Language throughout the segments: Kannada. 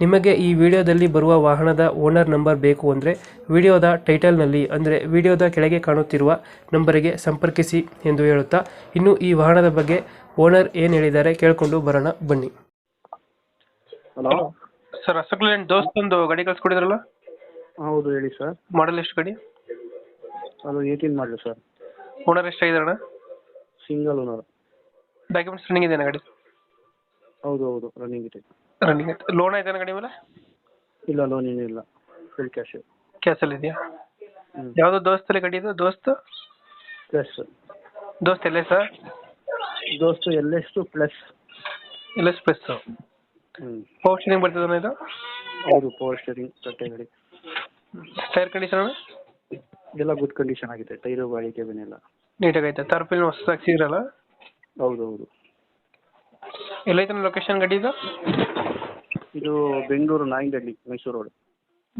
ನಿಮಗೆ ಈ ವಿಡಿಯೋದಲ್ಲಿ ಬರುವ ವಾಹನದ ಓನರ್ ನಂಬರ್ ಬೇಕು ಅಂದರೆ ವಿಡಿಯೋದ ಟೈಟಲ್ನಲ್ಲಿ ಅಂದರೆ ವಿಡಿಯೋದ ಕೆಳಗೆ ಕಾಣುತ್ತಿರುವ ನಂಬರಿಗೆ ಸಂಪರ್ಕಿಸಿ ಎಂದು ಹೇಳುತ್ತಾ ಇನ್ನು ಈ ವಾಹನದ ಬಗ್ಗೆ ಓನರ್ ಏನು ಹೇಳಿದ್ದಾರೆ ಕೇಳಿಕೊಂಡು ಬರೋಣ ಬನ್ನಿ. ಹಲೋ. ಸರ್ ಅಶೋಕ್ ದೋಸ್ತ್ ಒಂದು ಗಾಡಿ ಕಳ್ಸ್ಕೊಡಿದ್ರಲ್ಲ? ಹೌದು ಹೇಳಿ ಸರ್. ಮಾಡಲ್ ಎಷ್ಟು ಗಾಡಿ? ಅದು ಏಯ್ಟೀನ್ ಮಾಡಲು ಸರ್. ಓನರ್ ಎಷ್ಟಾಗಿದಾರಣ ಸಿಂಗಲ್ ಓನರ್ ಡಾಕ್ಯುಮೆಂಟ್ಸ್ ರನ್ನಿಂಗ್ ಇದೆಯಾ ಗಾಡಿ? ಹೌದು ಹೌದು ರನ್ನಿಂಗ್ ಇದೆ. ರನ್ನಿಂಗ್ ಲೋನ್ ಐತೆ ಗಾಡಿ ಮೇಲೆ? ಇಲ್ಲ ಲೋನ್ ಇಲ್ಲ. ಫುಲ್ ಕ್ಯಾಶ್ ಅಲ್ಲಿ ಇದೆಯಾ? ಹ್ಞೂ ಯಾವುದು ದೋಸ್ತಲ್ಲಿ ಗಾಡಿ ಇದು? ದೋಸ್ತ್? ಪ್ಲಸ್ ದೋಸ್ತ್ ಎಲ್ಲೇ ಸರ್ ದೋಸ್ತು ಎಲ್ಲೆಷ್ಟು ಪ್ಲಸ್ ಎಲ್ ಎಸ್ ಪ್ಲಸ್ ಹ್ಞೂ ಪವರ್ ಸ್ಟೀರಿಂಗ್ ಬರ್ತದೆ ಇದು? ಹೌದು ಪವರ್ ಸ್ಟೇರಿಂಗ್ ತಟ್ಟೆ ಗಾಡಿ. ಟೈರ್ ಕಂಡೀಷನ್ ಎಲ್ಲ ಗುಡ್ ಕಂಡೀಷನ್ ಆಗಿದೆ. ಟೈರು ಗಾಡಿ ಕೆಬಿನ್ ಎಲ್ಲ ನೀಟಾಗೈತೆ ಐತೆ ತರ್ಪಿಲ್ ಹೊಸದಾಗಿ ಸಿಗಿರಲ್ಲ? ಹೌದು ಹೌದು. ಎಲ್ಲೈತೆ ಲೊಕೇಶನ್ ಗಾಡಿ ಇದು? ಇದು ಬೆಂಗಳೂರು ನಾಯಿಂದಹಳ್ಳಿ ಮೈಸೂರು ರೋಡ್.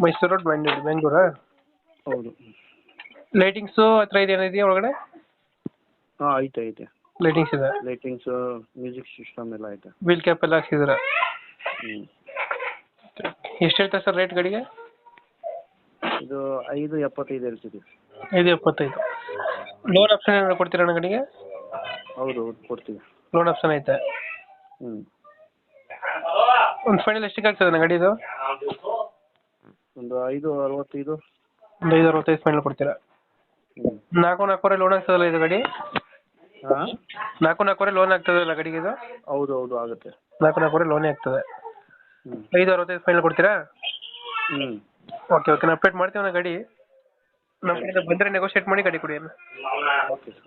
ಮೈಸೂರು ರೋಡ್ ಬೆಂಗಳೂರು ಬೆಂಗಳೂರು? ಹೌದು. ಲೈಟಿಂಗ್ಸು ಹತ್ರ ಇದೆ ಏನಿದೆಯಾ ಒಳಗಡೆ? ಹಾಂ ಐತೆ ಐತೆ. ಲೈಟಿಂಗ್ಸ್ ಇದೆ? ಲೈಟಿಂಗ್ಸ್ ಮ್ಯೂಸಿಕ್ ಸಿಸ್ಟಮ್ ಎಲ್ಲ ಐತೆ. ವೀಲ್ ಕ್ಯಾಪ್ ಎಲ್ಲ ಹಾಕ್ಸಿದ್ದೀರಾ? ಹ್ಞೂ ಎಷ್ಟು ಹೇಳ್ತಾರೆ ಸರ್ ರೇಟ್ ಗಾಡಿಗೆ? ಇದು ಐದು ಎಪ್ಪತ್ತೈದು ಹೇಳ್ತಿದ್ದೀವಿ ಐದು ಎಪ್ಪತ್ತೈದು. ಲೋನ್ ಆಪ್ಷನ್ ಏನಾದ್ರು ಕೊಡ್ತೀರಾ ಅಣ್ಣ ಗಾಡಿಗೆ? ಹೌದು ಹೌದು ಕೊಡ್ತೀವಿ. ಲೋನ್ ಆಪ್ಷನ್ ಐತೆ. ಹ್ಞೂ ಒಂದು ಫೈನಲ್ ಎಷ್ಟಕ್ಕೆ ಆಗ್ತದೆ ಅಣ್ಣ ಗಾಡಿದು ಒಂದು ಐದು ಅರವತ್ತೈದು. ಒಂದು ಐದು ಅರವತ್ತೈದು ಫೈನಲ್ ಕೊಡ್ತೀರಾ? ಹ್ಞೂ ನಾಲ್ಕು ನಾಲ್ಕೂವರೆ ಲೋನ್ ಆಗ್ತದಲ್ಲ ಇದು ಗಾಡಿ? ಹಾಂ? ನಾಲ್ಕು ನಾಲ್ಕೂವರೆ ಲೋನ್ ಆಗ್ತದಲ್ಲ ಗಾಡಿಗೆ ಇದು? ಹೌದು ಹೌದು ಆಗುತ್ತೆ. ನಾಲ್ಕು ನಾಲ್ಕೂವರೆ ಲೋನೇ ಆಗ್ತದೆ. ಹ್ಞೂ ಐದು ಅರವತ್ತೈದು ಫೈನಲ್ ಕೊಡ್ತೀರಾ? ಹ್ಞೂ ಓಕೆ ಓಕೆ ನಾನು ಅಪ್ಡೇಟ್ ಮಾಡ್ತೀವಿ ಅಣ್ಣ ಗಾಡಿ. ನಮ್ಮ ಕಡೆಯಿಂದ ಬಂದರೆ ನೆಗೋಷಿಯೇಟ್ ಮಾಡಿ ಗಾಡಿ ಕೊಡಿ ಅಣ್ಣ. Okay sir